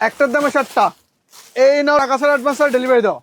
একটার দামে ষাটটা এই নাও টাকা ছাড়া অ্যাডভান্স ডেলিভারি দাও।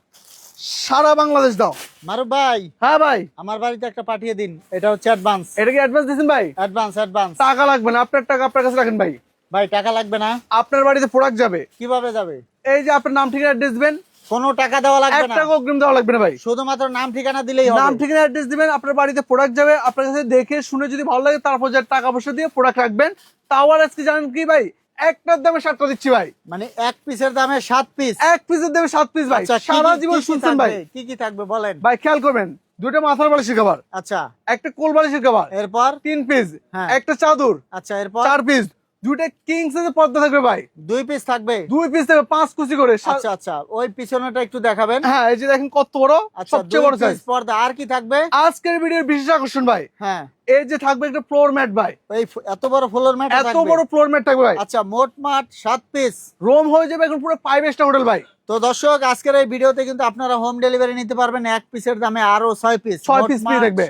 সারা বাংলাদেশ দাও। মারুফ ভাই হ্যাঁ ভাই। আমার বাড়িতে একটা পাঠিয়ে দিন। এটা হচ্ছে অ্যাডভান্স এটা কি অ্যাডভান্স দিয়েছেন ভাই? অ্যাডভান্স অ্যাডভান্স টাকা লাগবে না আপনার টাকা আপনার কাছে রাখেন ভাই। ভাই টাকা লাগবে না। আপনার বাড়িতে প্রোডাক্ট যাবে। কীভাবে যাবে? এই যে আপনার নাম ঠিকানা অ্যাড্রেস দিবেন। কোনো টাকা দেওয়া লাগবে না। টাকা অগ্রিম দেওয়া লাগবে না ভাই। শুধুমাত্র নাম ঠিকানা দিলেই হবে। নাম ঠিকানা অ্যাড্রেস দিবেন আপনার বাড়িতে প্রোডাক্ট যাবে। আপনার কাছে দেখে শুনে যদি ভালো লাগে তারপর যা টাকা পয়সা দিয়ে প্রোডাক্ট রাখবেন। তাও আর আজকে জানেন কি ভাই? একটার দামে সাতটা দিচ্ছি ভাই। মানে এক পিসের দামে সাত পিস এক পিসের দামে সাত পিস ভাই। আচ্ছা, সারা জীবন শুনছেন ভাই। কি কি থাকবে বলেন? ভাই খেয়াল করবেন দুটো মাথার বালিশের খাবার আচ্ছা। একটা কোল বালিশের খাবার এরপর? তিন পিস হ্যাঁ। একটা চাদর। আচ্ছা এরপর? চার পিস দুইটা কিং সাইজের পর্দা থাকবে ভাই। দুই পিস থাকবে? দুই পিস থাকবে পাঁচ কুচি করে। আচ্ছা আচ্ছা। ওই পিছনেটা একটু দেখাবেন। হ্যাঁ এই যে দেখেন কত বড় আচ্ছা সবচেয়ে বড় সাইজ পর্দা। আর কি থাকবে? আজকের ভিডিওর বিশেষ আকর্ষণ ভাই। হ্যাঁ। এই যে থাকবে একটা ফ্লোর ম্যাট ভাই। এই এত বড় ফ্লোর ম্যাট এত বড় ফ্লোর ম্যাট থাকবে ভাই। আচ্ছা মোট মাঠ সাত পিস রোম হয়ে যাবে এখন পুরো ফাইভ স্টার হোটেল ভাই। তো দর্শক আজকের এই ভিডিওতে কিন্তু আপনারা হোম ডেলিভারি নিতে পারবেন। এক পিসের দামে আরও ছয় পিস ছয় পিস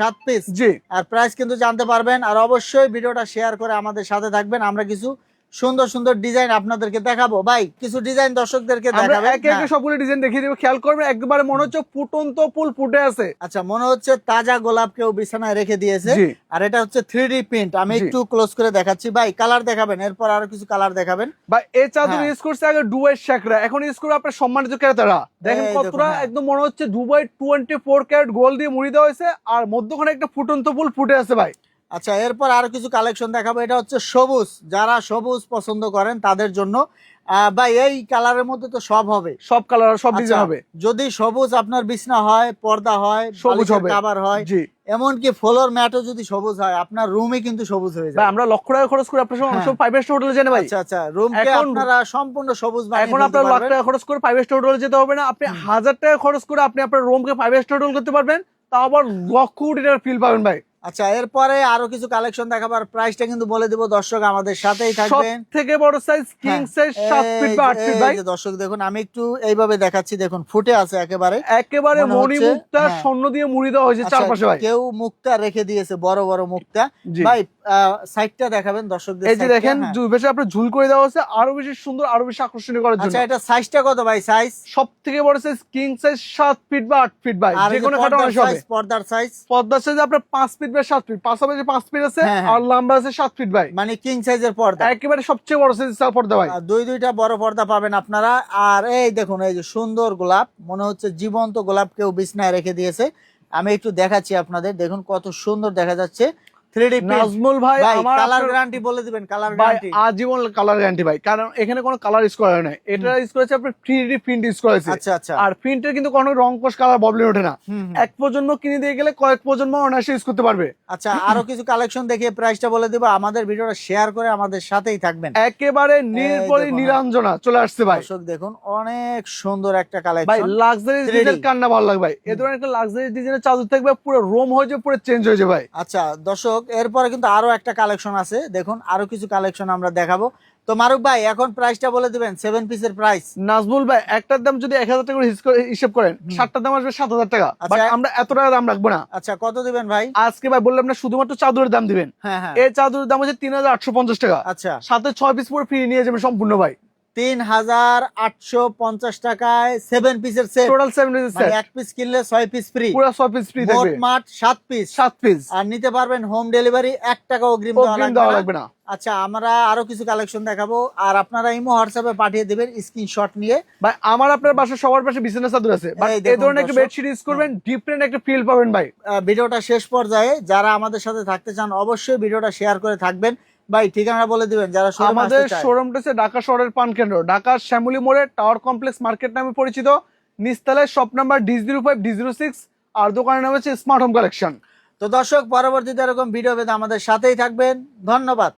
সাত পিস জি। আর প্রাইস কিন্তু জানতে পারবেন। আর অবশ্যই ভিডিওটা শেয়ার করে আমাদের সাথে থাকবেন। আমরা কিছু সুন্দর সুন্দর ডিজাইন আপনাদেরকে দেখাবো। ভাই কিছু ডিজাইন দর্শকদেরকে দেখাবেন একে একে হ্যাঁ। সবগুলো ডিজাইন দেখিয়ে দেবো। খেয়াল করবেন একবারে মনে হচ্ছে ফুটন্ত ফুল ফুটে আছে। আচ্ছা মনে হচ্ছে তাজা গোলাপ কেউ বিছানায় রেখে দিয়েছে। আর এটা হচ্ছে থ্রি ডি প্রিন্ট আমি একটু ক্লোজ করে দেখাচ্ছি। ভাই কালার দেখাবেন এরপর আরও কিছু কালার দেখাবেন। বা এই চাদর হ্যাঁ। ইউজ করছে আগে ডুবাই শেখরা। এখন ইউজ করবে আপনার সম্মানিত ক্রেতারা। দেখেন কতটা হ্যাঁ। একদম মনে হচ্ছে Dubai twenty four carat gold দিয়ে মুড়ি দেওয়া হয়েছে। আর মধ্যখানে একটা ফুটন্ত ফুল ফুটে আছে ভাই। আচ্ছা এরপর আরও কিছু কালেকশন দেখাবো। এটা হচ্ছে সবুজ। যারা সবুজ পছন্দ করেন তাদের জন্য ভাই এই কালারের মধ্যে তো সব হবে। সব কালার সব ডিজাইন আচ্ছা, হবে। যদি সবুজ আপনার বিছনা হয় পর্দা হয় সবুজ হবে। কাবার হয় জি। এমনকি ফ্লোর ম্যাটও যদি সবুজ হয় আপনার রুমে কিন্তু সবুজ হয়ে যায় আমরা লক্ষ টাকা খরচ করে আপনার। সব ফাইভ স্টার হোটেলে জানে ভাই আচ্ছা আচ্ছা রুমকে আপনারা সম্পূর্ণ সবুজ এখন আপনার লাখ টাকা খরচ করে ফাইভ স্টার হোটেলে যেতে হবে না। আপনি হাজার টাকা খরচ করে আপনি আপনার রুমকে ফাইভ স্টার হোটেল করতে পারবেন। তাও আবার লক্ষ কোটি টাকার ফিল পাবেন ভাই। আচ্ছা এরপরে আরও কিছু কালেকশন দেখাবার প্রাইসটা কিন্তু বলে দিব দর্শক আমাদের সাথেই থাকবেন। থেকে বড় সাইজ কিং হ্যাঁ, সাইজ সাত ফিট বা আট এই ফিট ভাই দর্শক দেখুন আমি একটু এইভাবে দেখাচ্ছি দেখুন ফুটে আছে একেবারে। একেবারে মনে মণিমুক্তা হ্যাঁ। স্বর্ণ দিয়ে মুড়ি দেওয়া হয়েছে আচ্ছা, চারপাশে ভাই। কেউ মুক্তা রেখে দিয়েছে বড় বড় মুক্তা। ভাই সাইডটা দেখাবেন দর্শকদের এই যে দেখেন হ্যাঁ। বেশি আপনার ঝুল করে দেওয়া হচ্ছে আরও বেশি সুন্দর আরও বেশি আকর্ষণীয় করার জন্য। আচ্ছা এটা সাইজটা কত ভাই সাইজ সব থেকে বড় সাইজ কিং সাইজ সাত ফিট বা আট ফিট ভাই। যে কোনো খাটো পর্দার হবে পর্দার সাইজ পদ্মার সাইজ আপনার পাঁচ ফিট বা সাত ফিট পাঁচ পাঁচ ফিট আছে হ্যাঁ, হ্যাঁ। আর লম্বা আছে সাত ফিট ভাই। মানে কিং সাইজের পর্দা। একেবারে সবচেয়ে বড় সাইজ পর্দা ভাই। আর দুই দুইটা বড় পর্দা পাবেন আপনারা। আর এই দেখুন এই যে সুন্দর গোলাপ মনে হচ্ছে জীবন্ত গোলাপ কেউ বিছনায় রেখে দিয়েছে। আমি একটু দেখাচ্ছি আপনাদের দেখুন কত সুন্দর দেখা যাচ্ছে। থ্রি ডি নাজমুল ভাই আমার কালার গ্যারান্টি বলে দিবেন কালার গ্যারান্টি আজীবন কালার গ্যারান্টি ভাই। কারণ এখানে কোনো কালার ইউজ করা হয় এটা ইউজ করেছে আপনার থ্রি প্রিন্ট ইউজ করেছে আচ্ছা আচ্ছা। আর প্রিন্টের কিন্তু কোনো রং কোষ কালার প্রবলেম ওঠে না। হুম, হুম। এক প্রজন্ম কিনে দিয়ে গেলে কয়েক প্রজন্ম অনায়াসে ইউজ করতে পারবে। আচ্ছা আরও কিছু কালেকশন দেখিয়ে প্রাইসটা বলে দিব। আমাদের ভিডিওটা শেয়ার করে আমাদের সাথেই থাকবেন। একেবারে নির্বলি নিরঞ্জনা চলে আসছে ভাই। দর্শক দেখুন অনেক সুন্দর একটা ভাই কালেকশন লাক্সারি 3D ডিজাইন কান্না ভালো লাগবে ভাই? এ ধরনের একটা লাক্সারি ডিজাইনের চাদর থাকবে পুরো রোম হয়ে যাবে পুরো চেঞ্জ হয়ে যাবে ভাই। আচ্ছা দর্শক এরপরে কিন্তু আরও একটা কালেকশন আছে। দেখুন আরও কিছু কালেকশন আমরা দেখাবো। তো মারুক ভাই এখন প্রাইসটা বলে দিবেন সেভেন পিসের প্রাইস নাজমুল ভাই একটার দাম যদি এক হাজার টাকা করে হিসেব করেন সাতটার দাম আসবে সাত হাজার টাকা। আচ্ছা। আমরা এত টাকা দাম রাখব না। আচ্ছা কত দিবেন ভাই? আজকে ভাই বললাম না শুধুমাত্র চাদরের দাম দিবেন। হ্যাঁ হ্যাঁ। এই চাদরের দাম হচ্ছে তিন হাজার আটশো পঞ্চাশ টাকা। আচ্ছা। সাথে ছয় পিস পুরো ফ্রি নিয়ে যাবেন সম্পূর্ণ ভাই। তিন হাজার আটশো পঞ্চাশ টাকায় সেভেন পিসের সেট টোটাল সেভেন পিস মানে এক পিস কিনলে ছয় পিস ফ্রি পুরো ছয় পিস ফ্রি মোট থাকবে। মাঠ সাত পিস সাত পিস আর নিতে পারবেন হোম ডেলিভারি এক টাকা অগ্রিম দেওয়া লাগবে না। আচ্ছা আমরা আরও কিছু কালেকশন দেখাবো। আর আপনারা ইমো হোয়াটসঅ্যাপে পাঠিয়ে দিবেন স্ক্রিনশট নিয়ে। ভাই আমার আপনার বাসায় সবার পাশে বিছানা চাদর আছে। এই এই ধরনের একটা বেডশিট ইউজ করবেন ডিফারেন্ট একটা ফিল পাবেন ভাই। ভিডিওটা শেষ পর্যায়ে যারা আমাদের সাথে থাকতে চান অবশ্যই ভিডিওটা শেয়ার করে থাকবেন। ভাই ঠিকানা বলে দিবেন যারা আমাদের। শোরুমটা হচ্ছে ঢাকা শহরের পান কেন্দ্র ঢাকার শ্যামলী মোড়ে টাওয়ার কমপ্লেক্স মার্কেট নামে পরিচিত। নিস্তালায় shop number D zero five D zero six আর দোকানের নাম হচ্ছে স্মার্ট হোম কালেকশন তো দর্শক পরবর্তীতে এরকম ভিডিও পেতে আমাদের সাথেই থাকবেন। ধন্যবাদ।